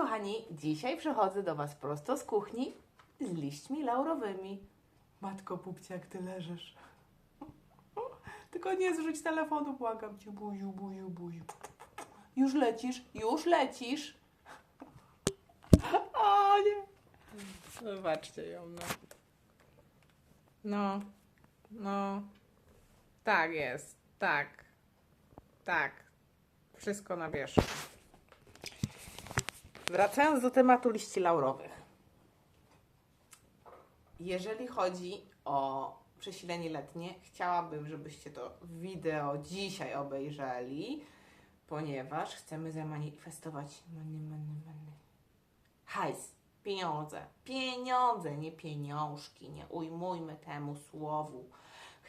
kochani, dzisiaj przychodzę do Was prosto z kuchni z liśćmi laurowymi. Matko pupcia, jak Ty leżysz. Tylko nie zrzuć telefonu, błagam Cię, buziu, buziu, buziu. Już lecisz, już lecisz. O nie. Zobaczcie ją, no. No, no. Tak jest, tak. Tak. Wszystko na wierzchu. Wracając do tematu liści laurowych. Jeżeli chodzi o przesilenie letnie, chciałabym, żebyście to wideo dzisiaj obejrzeli, ponieważ chcemy zamanifestować money, money, money. hajs, pieniądze, pieniądze, nie pieniążki, nie ujmujmy temu słowu.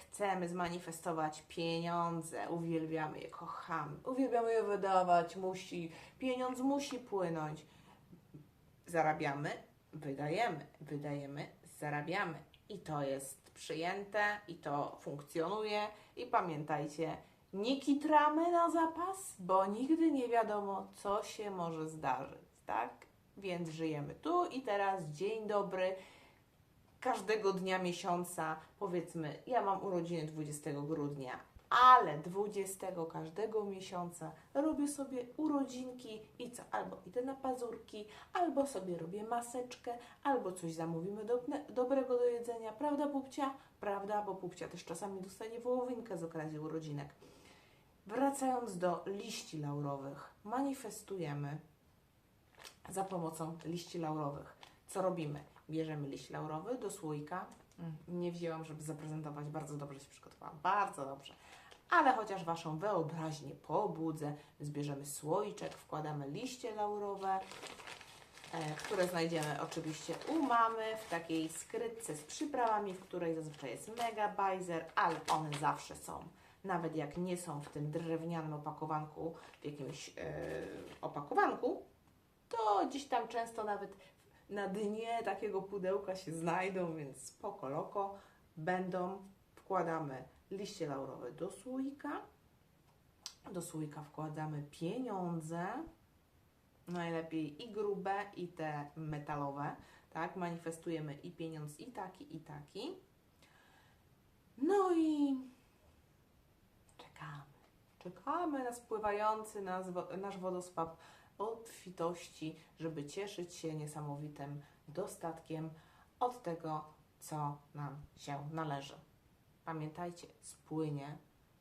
Chcemy zmanifestować pieniądze, uwielbiamy je, kochamy, uwielbiamy je wydawać, musi, pieniądz musi płynąć. Zarabiamy, wydajemy, wydajemy, zarabiamy. I to jest przyjęte, i to funkcjonuje. I pamiętajcie, nie kitramy na zapas, bo nigdy nie wiadomo, co się może zdarzyć, tak? Więc żyjemy tu i teraz. Dzień dobry każdego dnia miesiąca, powiedzmy, ja mam urodziny 20 grudnia, ale 20 każdego miesiąca robię sobie urodzinki i co? Albo idę na pazurki, albo sobie robię maseczkę, albo coś zamówimy do, dobrego do jedzenia. Prawda, Pupcia? Prawda, bo Pupcia też czasami dostanie wołowinkę z okazji urodzinek. Wracając do liści laurowych, manifestujemy za pomocą liści laurowych. Co robimy? Bierzemy liść laurowy do słoika. Nie wzięłam, żeby zaprezentować. Bardzo dobrze się przygotowałam. Bardzo dobrze. Ale chociaż Waszą wyobraźnię pobudzę, zbierzemy słoiczek, wkładamy liście laurowe, e, które znajdziemy oczywiście u mamy w takiej skrytce z przyprawami, w której zazwyczaj jest mega bajzer, ale one zawsze są. Nawet jak nie są w tym drewnianym opakowanku, w jakimś e, opakowanku, to gdzieś tam często nawet na dnie takiego pudełka się znajdą, więc spoko loko będą. Wkładamy liście laurowe do słoika. Do słoika wkładamy pieniądze. Najlepiej i grube, i te metalowe. Tak, manifestujemy i pieniądz, i taki, i taki. No i czekamy. Czekamy na spływający nas, nasz wodospad obfitości, żeby cieszyć się niesamowitym dostatkiem od tego, co nam się należy. Pamiętajcie, spłynie,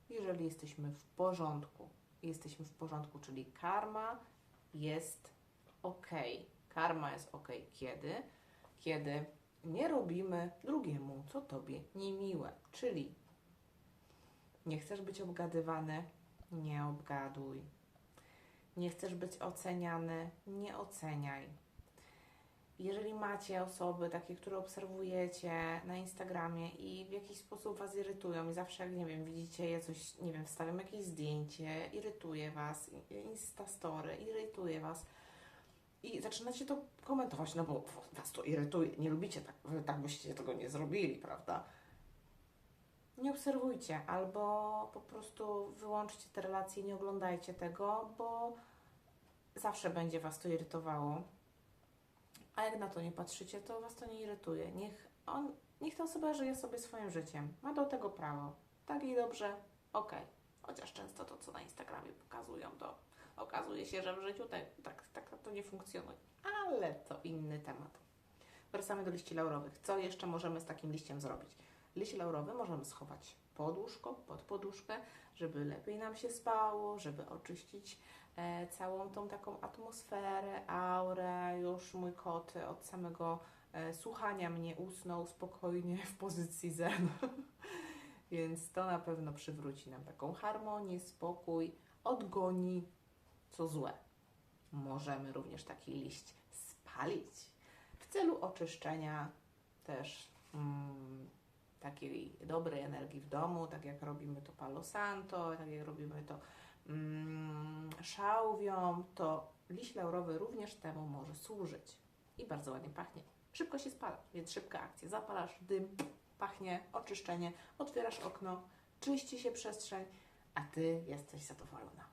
jeżeli jesteśmy w porządku. Jesteśmy w porządku, czyli karma jest ok. Karma jest ok kiedy? Kiedy nie robimy drugiemu, co tobie niemiłe. Czyli nie chcesz być obgadywany, nie obgaduj nie chcesz być oceniany, nie oceniaj. Jeżeli macie osoby takie, które obserwujecie na Instagramie i w jakiś sposób Was irytują i zawsze jak, nie wiem, widzicie je coś, nie wiem, wstawiam jakieś zdjęcie, irytuje Was, instastory, irytuje Was i zaczynacie to komentować, no bo Was to irytuje, nie lubicie tak, tak byście tego nie zrobili, prawda? Nie obserwujcie albo po prostu wyłączcie te relacje nie oglądajcie tego, bo zawsze będzie Was to irytowało. A jak na to nie patrzycie, to Was to nie irytuje. Niech, on, niech ta osoba żyje sobie swoim życiem. Ma do tego prawo. Tak i dobrze, okej. Chociaż często to, co na Instagramie pokazują, to okazuje się, że w życiu tak, tak, tak to nie funkcjonuje. Ale to inny temat. Wracamy do liści laurowych. Co jeszcze możemy z takim liściem zrobić? Liść laurowy możemy schować pod łóżko, pod poduszkę, żeby lepiej nam się spało, żeby oczyścić e, całą tą taką atmosferę, aurę. Już mój kot od samego e, słuchania mnie usnął spokojnie w pozycji zen. Więc to na pewno przywróci nam taką harmonię, spokój, odgoni co złe. Możemy również taki liść spalić w celu oczyszczenia też mm, takiej dobrej energii w domu, tak jak robimy to Palo Santo, tak jak robimy to mm, szałwią, to liść laurowy również temu może służyć. I bardzo ładnie pachnie. Szybko się spala, więc szybka akcja. Zapalasz dym, pachnie, oczyszczenie, otwierasz okno, czyści się przestrzeń, a Ty jesteś zadowolona.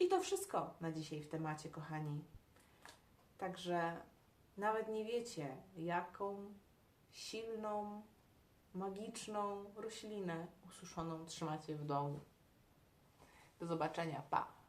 I to wszystko na dzisiaj w temacie, kochani. Także nawet nie wiecie, jaką silną, magiczną roślinę ususzoną trzymacie w domu. Do zobaczenia. Pa!